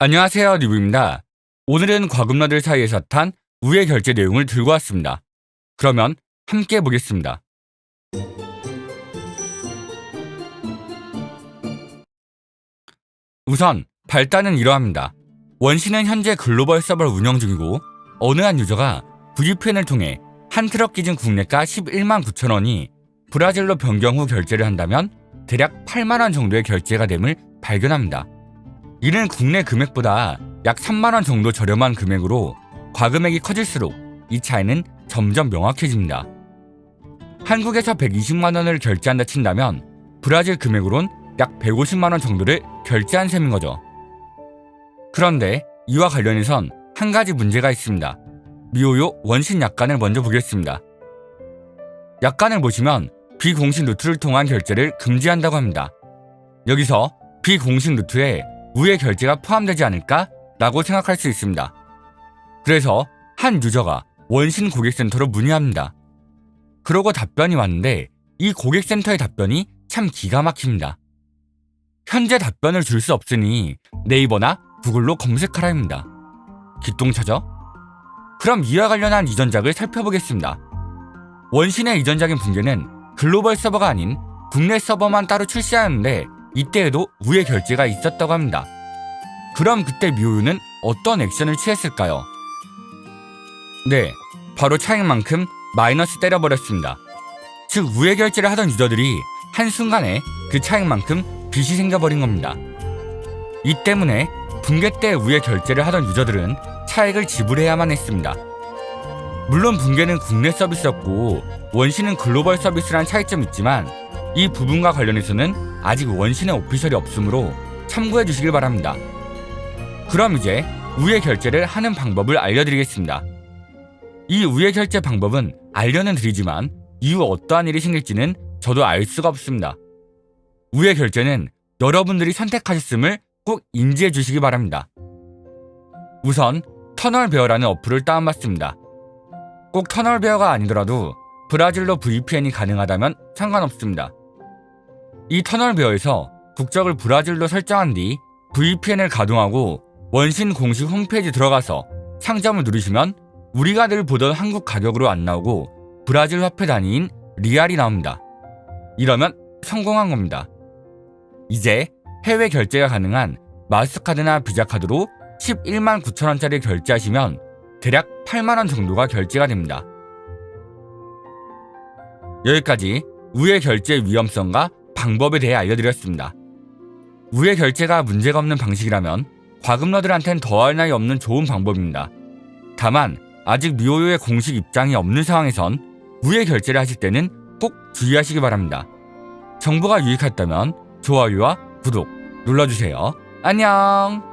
안녕하세요 리뷰입니다. 오늘은 과금러들 사이에서 탄 우회 결제 내용을 들고 왔습니다. 그러면 함께 보겠습니다. 우선 발단은 이러합니다. 원신은 현재 글로벌 서버를 운영 중이고 어느 한 유저가 VPN을 통해 한 트럭 기준 국내가 11만 9천 원이 브라질로 변경 후 결제를 한다면 대략 8만 원 정도의 결제가 됨을 발견합니다. 이는 국내 금액보다 약 3만 원 정도 저렴한 금액으로 과금액이 커질수록 이 차이는 점점 명확해집니다. 한국에서 120만 원을 결제한다 친다면 브라질 금액으론 약 150만 원 정도를 결제한 셈인 거죠. 그런데 이와 관련해선 한 가지 문제가 있습니다. 미호요 원신 약관을 먼저 보겠습니다. 약관을 보시면 비공식 루트를 통한 결제를 금지한다고 합니다. 여기서 비공식 루트에 우회 결제가 포함되지 않을까? 라고 생각할 수 있습니다. 그래서 한 유저가 원신 고객센터로 문의합니다. 그러고 답변이 왔는데 이 고객센터의 답변이 참 기가 막힙니다. 현재 답변을 줄 수 없으니 네이버나 구글로 검색하라입니다. 기똥차죠? 그럼 이와 관련한 이전작을 살펴보겠습니다. 원신의 이전작인 붕괴는 글로벌 서버가 아닌 국내 서버만 따로 출시하였는데 이때에도 우회 결제가 있었다고 합니다. 그럼 그때 미호유는 어떤 액션을 취했을까요? 네, 바로 차익만큼 마이너스 때려버렸습니다. 즉 우회 결제를 하던 유저들이 한순간에 그 차익만큼 빚이 생겨버린 겁니다. 이 때문에 붕괴 때 우회 결제를 하던 유저들은 차액을 지불해야만 했습니다. 물론 붕괴는 국내 서비스였고 원신은 글로벌 서비스란 차이점이 있지만 이 부분과 관련해서는 아직 원신의 오피셜이 없으므로 참고해 주시길 바랍니다. 그럼 이제 우회 결제를 하는 방법을 알려드리겠습니다. 이 우회 결제 방법은 알려는 드리지만 이후 어떠한 일이 생길지는 저도 알 수가 없습니다. 우회 결제는 여러분들이 선택하셨음을 꼭 인지해 주시기 바랍니다. 우선 터널 베어라는 어플을 다운받습니다. 꼭 터널 베어가 아니더라도 브라질로 VPN이 가능하다면 상관없습니다. 이 터널 베어에서 국적을 브라질로 설정한 뒤 VPN을 가동하고 원신 공식 홈페이지 들어가서 상점을 누르시면 우리가 늘 보던 한국 가격으로 안 나오고 브라질 화폐 단위인 리알이 나옵니다. 이러면 성공한 겁니다. 이제 해외 결제가 가능한 마스터카드나 비자카드로 11만 9천 원짜리 결제하시면 대략 8만 원 정도가 결제가 됩니다. 여기까지 우회 결제 위험성과 방법에 대해 알려드렸습니다. 우회 결제가 문제가 없는 방식이라면 과금러들한텐 더할 나위 없는 좋은 방법입니다. 다만 아직 미호요의 공식 입장이 없는 상황에선 우회 결제를 하실 때는 꼭 주의하시기 바랍니다. 정보가 유익했다면 좋아요와 구독 눌러주세요. 안녕!